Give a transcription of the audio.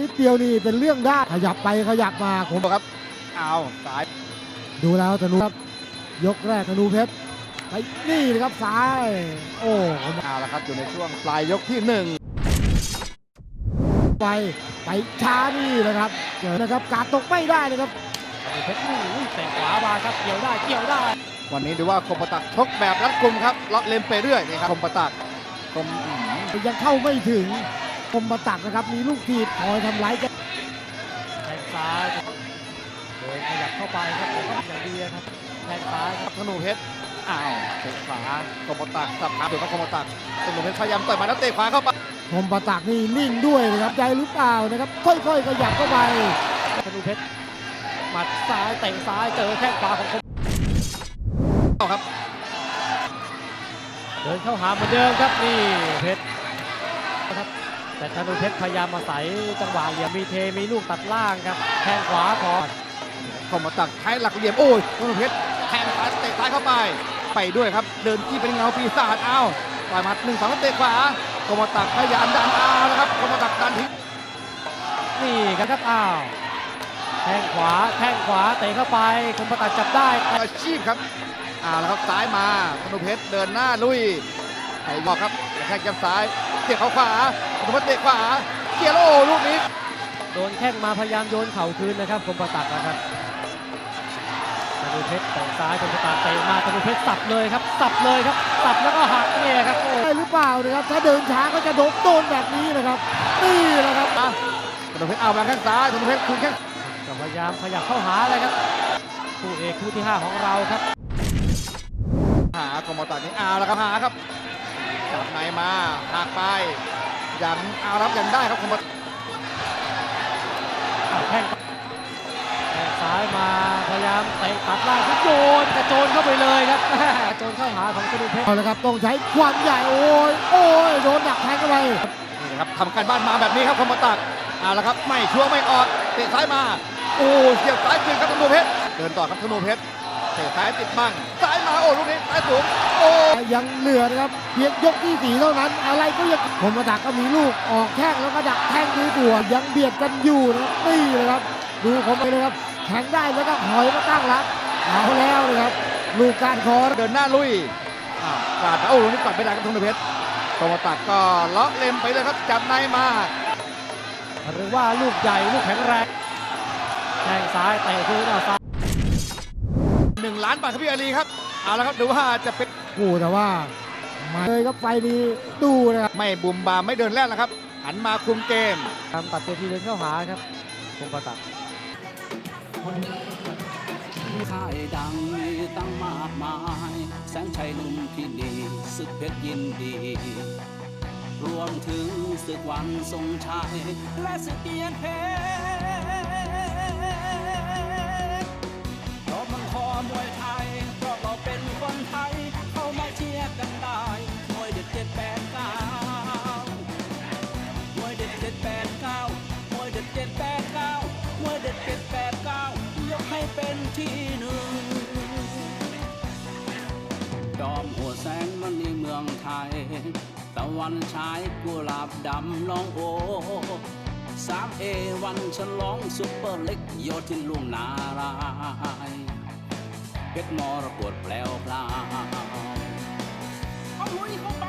นิดเดียวนี่เป็นเรื่องได้ขยับไปขยับมาผมครับเอาสาย ดูแล้วธนูครับ ยกแรกธนูเพชรไปนี่นะครับซ้าย โอ้ผมเอาละครับอยู่ในช่วงปลายยกที่หนึ่งไปไปช้านี่นะครับเจอนะครับการตกไม่ได้นะครับเพชรอู้หูเตะขวามาครับเกี่ยวได้เกี่ยวได้ วันนี้ดูว่าคมประตักชกแบบรัดกุมครับเลาะเลมไปเรื่อยนี่ครับคมประตักคมอื้อหือยังเข้าไม่ถึง คมประตักนะครับ มีลูกทีบคอยทำร้ายแกแทงซ้ายเดินขยับเข้าไปครับผมก็อย่างดีครับแทงซ้ายครับธนูเพชรอ้าวเตะขวาคมประตักสับขาถึงกับคมประตักธนูเพชรพยายามต่อยมาแล้วเตะขวาเข้าไปคมประตักนี่นิ่งด้วยนะครับใจหรือเปล่านะครับ ค่อยๆขยับเข้าไปธนูเพชรหมัดซ้ายเตะซ้ายเจอแข้งขวาของคมเอาครับเดินเข้าหาเหมือนเดิมครับนี่เพชรนะครับ แต่ธนูเพชรพยายามมาใส่จังหวะเหลี่ยมมีเทมีลูกตัดล่างครับแข้งขวาของคมประตักใช้หลักเหลี่ยมโอ้ยธนูเพชรแทงซ้ายเตะซ้ายเข้าไป ไปด้วยครับ เดินที่เป็นเงาปีศาจอ้าวต่อยหมัดหนึ่งสองแล้วเตะขวาคมประตักพยายามดันอ้าวนะครับคมประตักดันทิ้งนี่ครับอ้าวแข้งขวาแข้งขวาเตะเข้าไปคมประตักจับได้อาชีพครับเอาละครับซ้ายมาธนูเพชรเดินหน้าลุย ไอ้บอกครับกระแทกยับซ้ายเตะเขาขวาธนูเพชรเตะขวาเกียร์โลลูกนี้โดนแข้งมาพยายามโยนเข่าคืนนะครับคมประตักนะครับธนูเพชรเตะซ้ายคมประตักเตะมาธนูเพชรสับเลยครับสับเลยครับสับแล้วก็หักเนี่ยครับโอ้ได้หรือเปล่านะครับถ้าเดินช้าก็จะโดนโดนแบบนี้นะครับนี่แหละครับอะธนูเพชรเอามาแข้งซ้ายธนูเพชรคืนแข้งก็พยายามขยับเข้าหาเลยครับคู่เอกคู่ที่ 5 ของเราครับ หาคอมตัดนี้เอาละครับหาครับ จับในมาหักไปยังเอารับยังได้ครับคอมตัดเอาแข้งแข้งซ้ายมาพยายามเตะตัดล่างโยนกระโจนเข้าไปเลยครับกระโจนเข้าหาของธนูเพชรเอาละครับต้องใช้ความใหญ่โอ้ยโอ้ยโดนหนักแทงเข้าไปนี่นะครับทำการบ้านมาแบบนี้ครับคอมตัดเอาละครับไม่ชัวร์ไม่ออกเตะซ้ายมาโอ้เสียบซ้ายคืนครับธนูเพชรเดินต่อครับธนูเพชรเตะซ้ายติดบังซ้าย มาโอ้ลูกนี้ซ้ายสูงโอ้ยังเหลือนะครับเพียงยกที่สี่เท่านั้น อะไรก็ยังคมประตักก็มีลูกออกแข้งแล้วก็ดักแทงด้วยตัวยังเบียดกันอยู่นะครับนี่เลยครับ ดูผมไปเลยครับแทงได้แล้วก็หอยมาตั้งรับเอาแล้วนะครับลูกการคอเดินหน้าลุยอ้าวกาดโอ้ลูกนี้ปัดไม่ได้ครับธนูเพชรคอมตัดก็เลาะเล็มไปเลยครับจับในมา หรือว่าลูกใหญ่ลูกแข็งแรงแข้งซ้ายเตะคืนเอาซ้ายหนึ่งล้านบาทครับพี่อาลีครับ เอาละครับดูว่าจะเป็นโอ้แต่ว่ามาเลยครับไฟนี้ดูนะครับไม่บุมบามไม่เดินแรกนะครับหันมาคุมเกมตามตัดเวทีเดินเข้าหาครับคมประตักค่ายดังมีตั้งมากมาย แสงชัยหนุ่มที่นี่ศึกเพชรยินดี รวมถึงศึกวันทรงชัย และศึกเกียรติเพช วันชายกุหลาบดำน้องโอสามเอวันฉลองซุปเปอร์เล็กโยทินลุ่มนารายเพชรมรกตแปลวพลาวเอาลุยเข้าไป